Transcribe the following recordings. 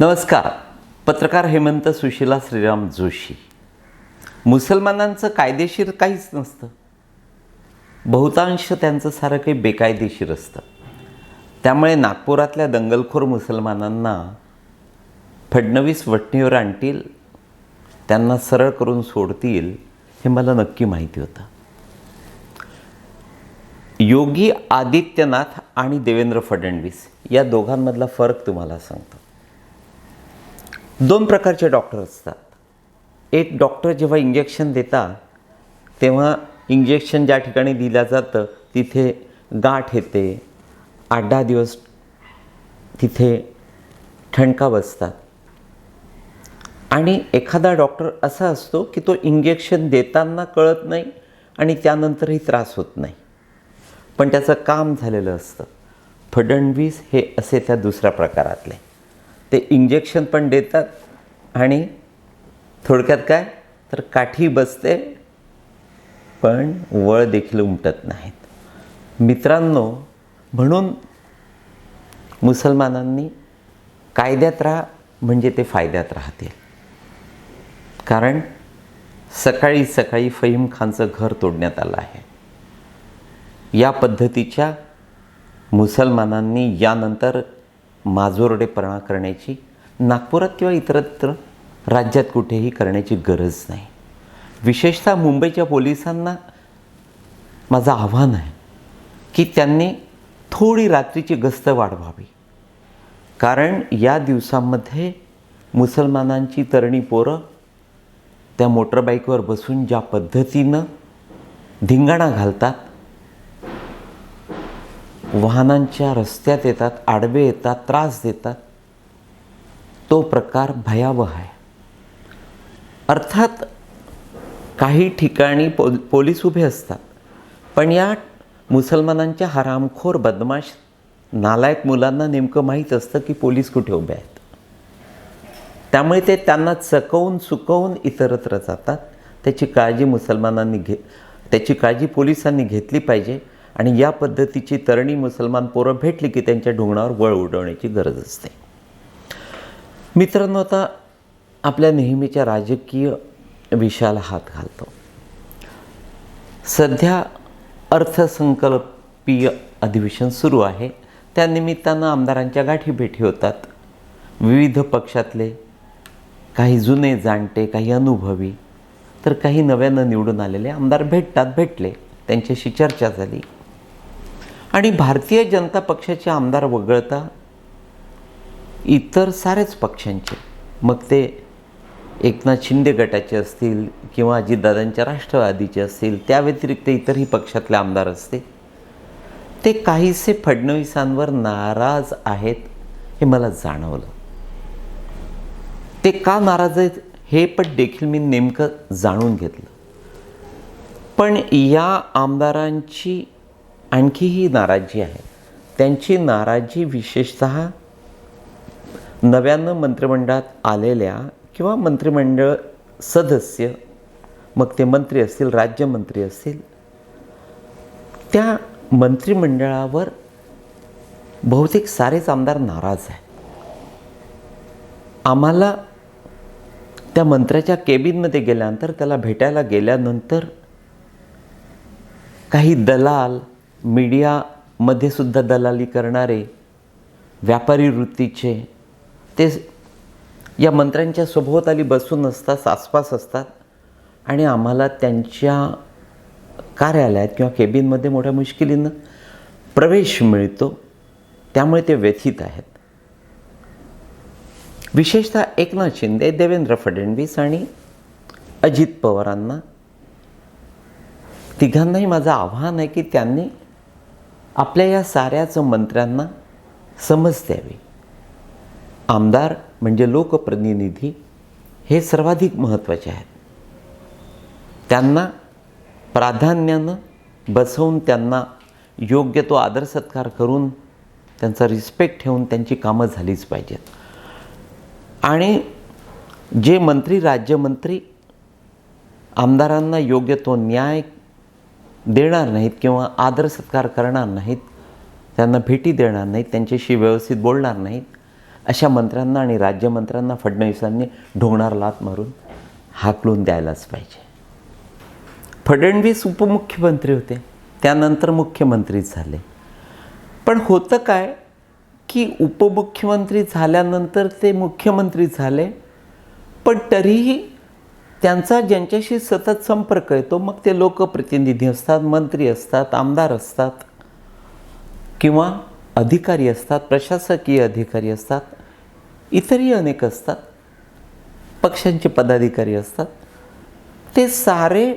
नमस्कार. पत्रकार हेमंत सुशीला श्रीराम जोशी. मुसलमानांचं कायदेशीर काहीच नसतं. बहुतांश त्यांचं सारं काही बेकायदेशीर असतं. त्यामुळे नागपुरातल्या दंगलखोर मुसलमानांना फडणवीस वटणीवर आणतील त्यांना सरळ करून सोडतील हे मला नक्की माहिती होतं. योगी आदित्यनाथ आणि देवेंद्र फडणवीस या दोघांमधला फरक तुम्हाला सांगतो. दोन प्रकारचे डॉक्टर असतात. एक डॉक्टर जेव्हा इंजेक्शन देतात तेव्हा इंजेक्शन ज्या ठिकाणी दिलं जातं तिथे गाठ येते. आठ दहा दिवस तिथे ठणका बसतात. आणि एखादा डॉक्टर असा असतो की तो इंजेक्शन देताना कळत नाही आणि त्यानंतरही त्रास होत नाही. पण त्याचं काम झालेलं असतं. फडणवीस हे असे त्या दुसऱ्या प्रकारातले. ते इंजेक्शन पण देतात. आणि थोडक्यात काय? तर काठी बसते पण वळ देखील उमटत नाहीत. मित्रांनो म्हणून मुसलमानांनी कायद्यात राहा म्हणजे ते फायद्यात राहतील. कारण सकाळी सकाळी फहीम खानचं घर तोडण्यात आलं आहे. या पद्धतीच्या मुसलमानांनी यानंतर माजोरडेपणा करण्याची नागपुरात किंवा इतरत्र राज्यात कुठेही करण्याची गरज नाही. विशेषतः मुंबईच्या पोलिसांना माझं आव्हान आहे की त्यांनी थोडी रात्रीची गस्त वाढवावी. कारण या दिवसांमध्ये मुसलमानांची तरणी पोरं त्या मोटरबाईकवर बसून ज्या पद्धतीनं धिंगाणा घालतात वाहनांच्या रस्त्यात येतात आडवे येतात त्रास देतात. तो प्रकार भयावह आहे. अर्थात काही ठिकाणी पो पोलीस उभे असतात. पण या मुसलमानांच्या हरामखोर बदमाश नालायक मुलांना नेमकं माहीत असतं की पोलीस कुठे उभे आहेत. त्यामुळे ते त्यांना चकवून चुकवून इतरत्र जातात. त्याची काळजी मुसलमानांनी घे त्याची काळजी पोलिसांनी घेतली पाहिजे. आणि या पद्धतीची तरणी मुसलमान पोरं भेटली की त्यांच्या ढोंगणावर वळ उडवण्याची गरज असते. मित्रांनो आता आपल्या नेहमीच्या राजकीय विषयाला हात घालतो. सध्या अर्थसंकल्पीय अधिवेशन सुरू आहे. त्यानिमित्तानं आमदारांच्या गाठी भेटी होतात. विविध पक्षातले काही जुने जाणते काही अनुभवी तर काही नव्यानं निवडून आलेले आमदार भेटतात भेटले. त्यांच्याशी चर्चा झाली. आणि भारतीय जनता पक्षाचे आमदार वगळता इतर सारेच पक्षांचे. मग ते एकनाथ शिंदे गटाचे असतील किंवा अजितदादांच्या राष्ट्रवादीचे असतील त्या व्यतिरिक्त इतरही पक्षातले आमदार असतील ते काहीसे फडणवीसांवर नाराज आहेत हे मला जाणवलं. ते का नाराज आहेत हे पण देखील मी नेमकं जाणून घेतलं. पण या आमदारांची आणखीही नाराजी आहे. त्यांची नाराजी विशेषत नव्यानं मंत्रिमंडळात आलेल्या किंवा मंत्रिमंडळ सदस्य मग ते मंत्री असतील राज्यमंत्री असतील त्या मंत्रिमंडळावर बहुतेक सारेच आमदार नाराज आहे आम्हाला त्या मंत्र्याच्या केबिनमध्ये गेल्यानंतर त्याला भेटायला गेल्यानंतर काही दलाल मीडियामध्ये सुद्धा दलाली करणारे व्यापारी वृत्तीचे ते या मंत्र्यांच्या सभोवताली बसून असतात आसपास असतात आणि आम्हाला त्यांच्या कार्यालयात किंवा केबिनमध्ये मोठ्या मुश्किलीनं प्रवेश मिळतो त्यामुळे ते व्यथित आहेत. विशेषतः एकनाथ शिंदे देवेंद्र फडणवीस आणि अजित पवारांना तिघांनाही माझं आव्हान आहे की त्यांनी आपल्या या साऱ्याच मंत्र्यांना समज द्यावी. आमदार म्हणजे लोकप्रतिनिधी हे सर्वाधिक महत्त्वाचे आहेत. त्यांना प्राधान्यानं बसवून त्यांना योग्य तो आदर सत्कार करून त्यांचा रिस्पेक्ट ठेवून त्यांची कामं झालीच पाहिजेत. आणि जे मंत्री राज्यमंत्री आमदारांना योग्य तो न्याय देणार नाहीत किंवा आदर सत्कार करणार नाहीत त्यांना भेटी देणार नाहीत त्यांच्याशी व्यवस्थित बोलणार नाहीत अशा मंत्र्यांना आणि राज्यमंत्र्यांना फडणवीसांनी ढोंगणार लात मारून हाकलून द्यायलाच पाहिजे. फडणवीस उपमुख्यमंत्री होते त्यानंतर मुख्यमंत्री झाले. पण होतं काय की उपमुख्यमंत्री झाल्यानंतर ते मुख्यमंत्री झाले पण तरीही त्यांचा ज्यांच्याशी सतत संपर्क येतो मग ते लोकप्रतिनिधी असतात मंत्री असतात आमदार असतात किंवा अधिकारी असतात प्रशासकीय अधिकारी असतात इतरही अनेक असतात पक्षांचे पदाधिकारी असतात. ते सारे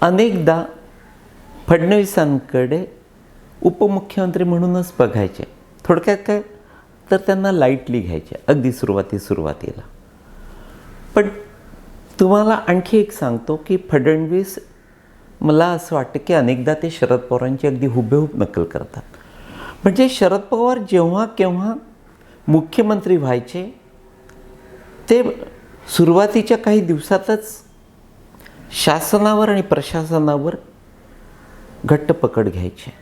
अनेकदा फडणवीसांकडे उपमुख्यमंत्री म्हणूनच बघायचे. थोडक्यात काय? तर त्यांना लाईटली घ्यायचे. अगदी सुरुवाती सुरुवातीला. पण तुम्हाला आणखी एक सांगतो की फडणवीस मला असं वाटतं की अनेकदा ते शरद पवारांची अगदी हुबेहूब नकल करतात. म्हणजे शरद पवार जेव्हा केव्हा मुख्यमंत्री व्हायचे ते सुरुवातीच्या काही दिवसातच शासनावर आणि प्रशासनावर घट्ट पकड घ्यायचे.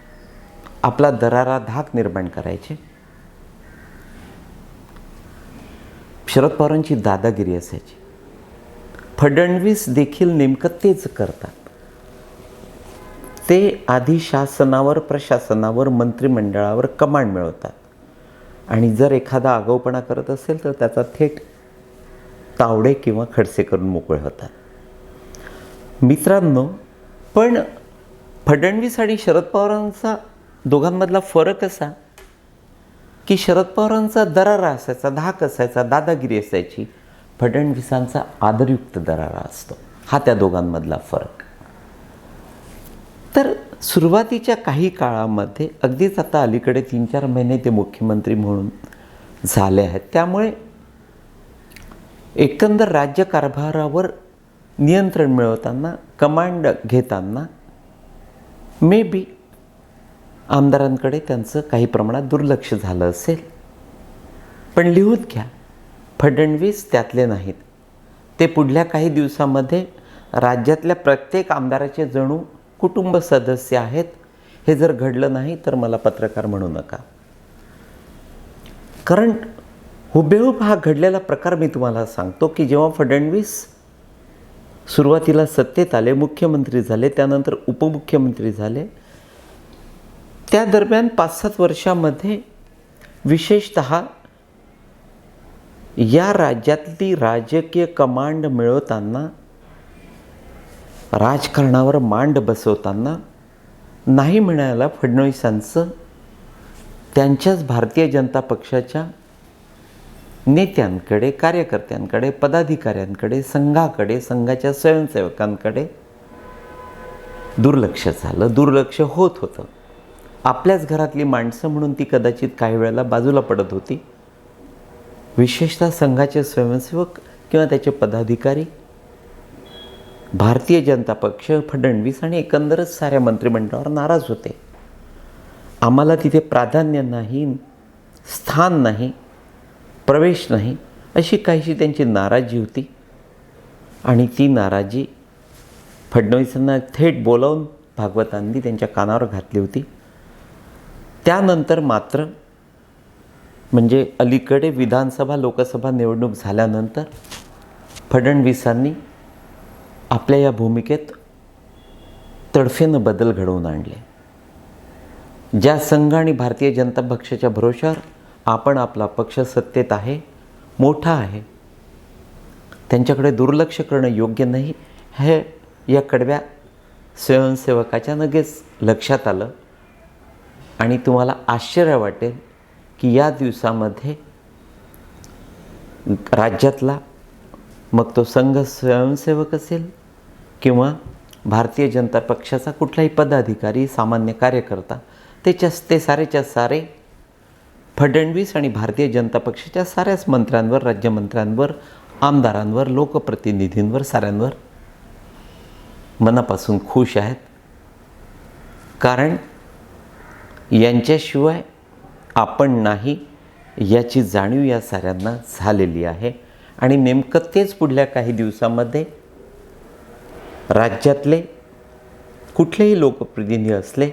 आपला दरारा धाक निर्माण करायचे. शरद पवारांची दादागिरी असायची. फडणवीस देखील नेमकं तेच करतात. ते आधी शासनावर प्रशासनावर मंत्रिमंडळावर कमांड मिळवतात. आणि जर एखादा आगाऊपणा करत असेल तर त्याचा थेट तावडे किंवा खडसे करून मोकळे होतात. मित्रांनो पण फडणवीस आणि शरद पवारांचा दोघांमधला फरक असा की शरद पवारांचा दरारा असायचा धाक असायचा दादागिरी असायची. फडणवीसांचा आदरयुक्त दरारा असतो. हा त्या दोघांमधला फरक. तर सुरुवातीच्या काही काळामध्ये अगदीच आता अलीकडे तीन चार महिने ते मुख्यमंत्री म्हणून झाले आहेत. त्यामुळे एकंदर राज्यकारभारावर नियंत्रण मिळवताना कमांड घेताना मे बी आमदारांकडे त्यांचं काही प्रमाणात दुर्लक्ष झालं असेल. पण लिहून घ्या. फडणवीस त्यातले नाहीत. ते पुढल्या काही दिवसामध्ये राज्यातल्या प्रत्येक आमदाराचे जणू कुटुंब सदस्य आहेत. हे जर घडलं नाही तर मला पत्रकार म्हणू नका. कारण हुबेहूब हा घडलेला प्रकार मी तुम्हाला सांगतो की जेव्हा फडणवीस सुरुवातीला सत्तेत आले मुख्यमंत्री झाले त्यानंतर उपमुख्यमंत्री झाले त्या दरम्यान पाच सात वर्षामध्ये विशेषत या राज्यातली राजकीय कमांड मिळवताना राजकारणावर मांड बसवताना नाही म्हणायला फडणवीसांचं त्यांच्याच भारतीय जनता पक्षाच्या नेत्यांकडे कार्यकर्त्यांकडे पदाधिकाऱ्यांकडे संघाकडे संघाच्या स्वयंसेवकांकडे दुर्लक्ष झालं दुर्लक्ष होत होतं. आपल्याच घरातली माणसं म्हणून ती कदाचित काही वेळेला बाजूला पडत होती. विशेषतः संघाचे स्वयंसेवक किंवा त्याचे पदाधिकारी भारतीय जनता पक्ष फडणवीस आणि एकंदरच साऱ्या मंत्रिमंडळावर नाराज होते. आम्हाला तिथे प्राधान्य नाही स्थान नाही प्रवेश नाही अशी काहीशी त्यांची नाराजी होती. आणि ती नाराजी फडणवीसांना थेट बोलावून भागवतांनी त्यांच्या कानावर घातली होती. त्यानंतर मात्र म्हणजे अलीकडे विधानसभा लोकसभा निवडणूक झाल्यानंतर फडणवीसांनी आपल्या या भूमिकेत तडफेनं बदल घडवून आणले. ज्या संघ आणि भारतीय जनता पक्षाच्या भरोशावर आपण आपला पक्ष सत्तेत आहे मोठा आहे त्यांच्याकडे दुर्लक्ष करणं योग्य नाही हे या कडव्या स्वयंसेवकाच्या लगेच लक्षात आलं आणि तुम्हाला आश्चर्य वाटेल की या दिवसामध्ये राज्यातला मग तो संघ स्वयंसेवक असेल किंवा भारतीय जनता पक्षाचा कुठलाही पदाधिकारी सामान्य कार्यकर्ता त्याच्या ते सारेच्या सारे फडणवीस आणि भारतीय जनता पक्षाच्या साऱ्याच मंत्र्यांवर राज्यमंत्र्यांवर आमदारांवर लोकप्रतिनिधींवर साऱ्यांवर मनापासून खुश आहेत. कारण यांच्याशिवाय आपण नाही याची जाणीव या साऱ्यांना झालेली आहे. आणि नेमकं तेच पुढल्या काही दिवसामध्ये राज्यातले कुठलेही लोकप्रतिनिधी असले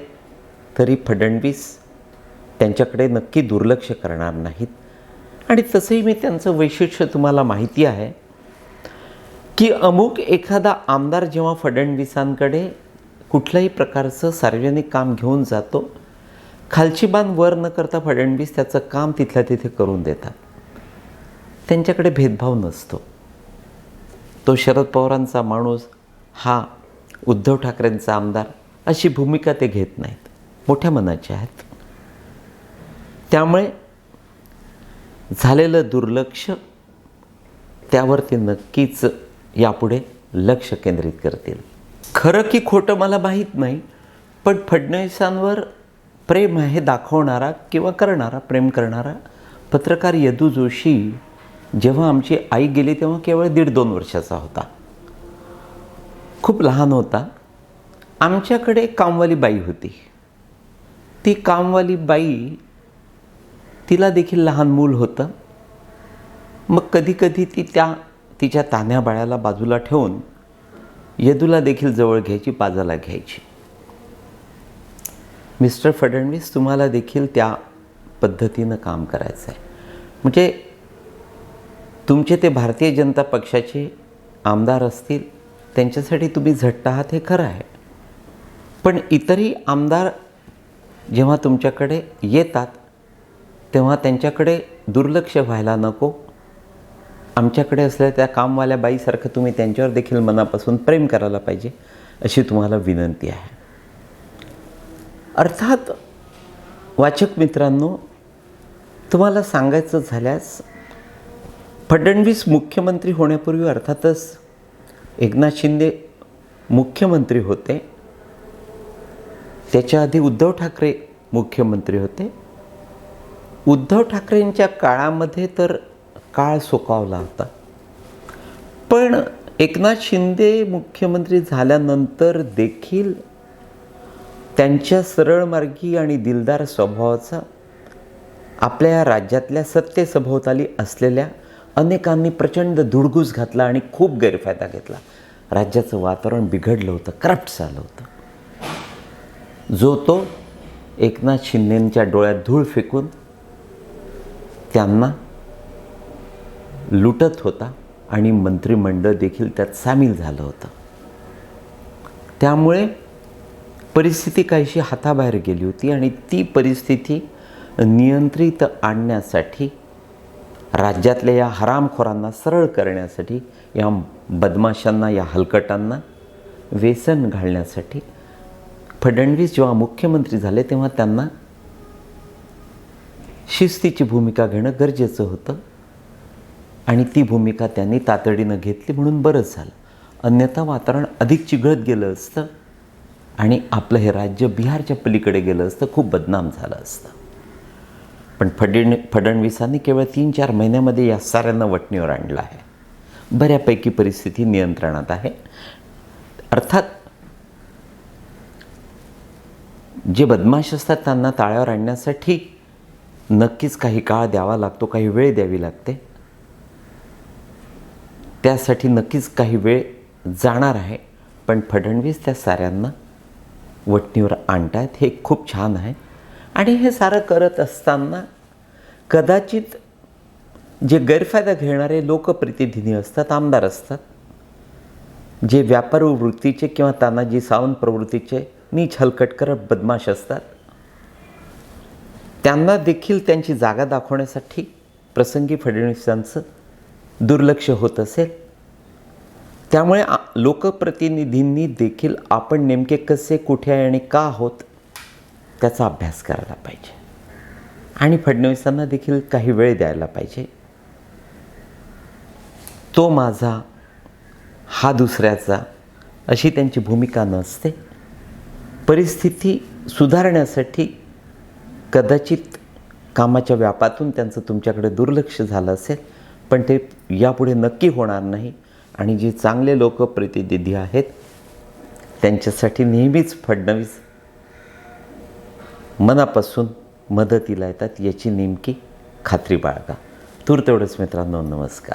तरी फडणवीस त्यांच्याकडे नक्की दुर्लक्ष करणार नाहीत. आणि तसंही मी त्यांचं वैशिष्ट्य तुम्हाला माहिती आहे की अमुक एखादा आमदार जेव्हा फडणवीसांकडे कुठल्याही प्रकारचं सार्वजनिक काम घेऊन जातो खालची बांध वर न करता फडणवीस त्याचं काम तिथल्या तिथे करून देतात. त्यांच्याकडे भेदभाव नसतो. तो शरद पवारांचा माणूस हा उद्धव ठाकरेंचा आमदार अशी भूमिका ते घेत नाहीत. मोठ्या मनाचे आहेत. त्यामुळे झालेलं दुर्लक्ष त्यावर ते नक्कीच यापुढे लक्ष केंद्रित करतील. खरं की खोटं मला माहीत नाही पण फडणवीसांवर प्रेम हे दाखवणारा किंवा करणारा प्रेम करणारा पत्रकार यदू जोशी जेव्हा आमची आई गेली तेव्हा केवळ दीड दोन वर्षाचा होता. खूप लहान होता. आमच्याकडे कामवाली बाई होती. ती कामवाली बाई तिला देखील लहान मूल होतं. मग कधीकधी ती त्या तिच्या तान्या बाळाला बाजूला ठेवून यदूला देखील जवळ घ्यायची पाजाला घ्यायची. मिस्टर फडणवीस तुम्हाला देखील त्या पद्धतीनं काम करायचं आहे म्हणजे तुमचे ते भारतीय जनता पक्षाचे आमदार असतील त्यांच्यासाठी तुम्ही झट्ट आहात हे खरं आहे. पण इतरही आमदार जेव्हा तुमच्याकडे येतात तेव्हा त्यांच्याकडे दुर्लक्ष व्हायला नको. आमच्याकडे असलेल्या त्या कामवाल्या बाईसारखं तुम्ही त्यांच्यावर देखील मनापासून प्रेम करायला पाहिजे अशी तुम्हाला विनंती आहे. अर्थात वाचक मित्रांनो तुम्हाला सांगायचं झाल्यास फडणवीस मुख्यमंत्री होण्यापूर्वी अर्थातच एकनाथ शिंदे मुख्यमंत्री होते. त्याच्या आधी उद्धव ठाकरे मुख्यमंत्री होते. उद्धव ठाकरेंच्या काळामध्ये तर काळ सुकावला होता. पण एकनाथ शिंदे मुख्यमंत्री झाल्यानंतर देखील त्यांच्या सरळमार्गी आणि दिलदार स्वभावाचा आपल्या या राज्यातल्या सत्तेसभोवताली असलेल्या अनेकांनी प्रचंड धुडगूस घातला आणि खूप गैरफायदा घेतला. राज्याचं वातावरण बिघडलं होतं करप्ट झालं होतं. जो तो एकनाथ शिंदेंच्या डोळ्यात धूळ फेकून त्यांना लुटत होता आणि मंत्रिमंडळ देखील त्यात सामील झालं होतं. त्यामुळे परिस्थिती काहीशी हाताबाहेर गेली होती आणि ती परिस्थिती नियंत्रित आणण्यासाठी राज्यातल्या या हरामखोरांना सरळ करण्यासाठी या बदमाशांना या हलकटांना व्यसन घालण्यासाठी फडणवीस जेव्हा मुख्यमंत्री झाले तेव्हा त्यांना शिस्तीची भूमिका घेणं गरजेचं होतं आणि ती भूमिका त्यांनी तातडीनं घेतली म्हणून बरंच झालं. अन्यथा वातावरण अधिक चिघळत गेलं असतं. आणि आपलं हे राज्य बिहारच्या पलीकडे गेलं असतं खूप बदनाम झालं असतं. पण फडण फडणवीसांनी केवळ तीन चार महिन्यामध्ये या साऱ्यांना वटणीवर आणलं आहे. बऱ्यापैकी परिस्थिती नियंत्रणात आहे. अर्थात जे बदमाश असतात त्यांना ताळ्यावर आणण्यासाठी नक्कीच काही काळ द्यावा लागतो काही वेळ द्यावी लागते. त्यासाठी नक्कीच काही वेळ जाणार आहे. पण फडणवीस त्या साऱ्यांना वटणीवर आणतायत हे खूप छान आहे. आणि हे सारं करत असताना कदाचित जे गैरफायदा घेणारे लोकप्रतिनिधी असतात आमदार असतात जे व्यापार वृत्तीचे किंवा तानाजी सावंत प्रवृत्तीचे नीच हलकट करत बदमाश असतात त्यांना देखील त्यांची जागा दाखवण्यासाठी प्रसंगी फडणवीसांचं दुर्लक्ष होत असेल. त्यामुळे लोकप्रतिनिधींनी देखील आपण नेमके कसे कुठे आहे आणि का आहोत त्याचा अभ्यास करायला पाहिजे. आणि फडणवीसांना देखील काही वेळ द्यायला पाहिजे. तो माझा हा दुसऱ्याचा अशी त्यांची भूमिका नसते. परिस्थिती सुधारण्यासाठी कदाचित कामाच्या व्यापातून त्यांचं तुमच्याकडे दुर्लक्ष झालं असेल पण ते यापुढे नक्की होणार नाही. आणि जे चांगले लोकप्रतिनिधी आहेत त्यांच्यासाठी नेहमीच फडणवीस मनापासून मदतीला येतात याची नेमकी खात्री बाळगा. तूर तेवढंच मित्रांनो नमस्कार.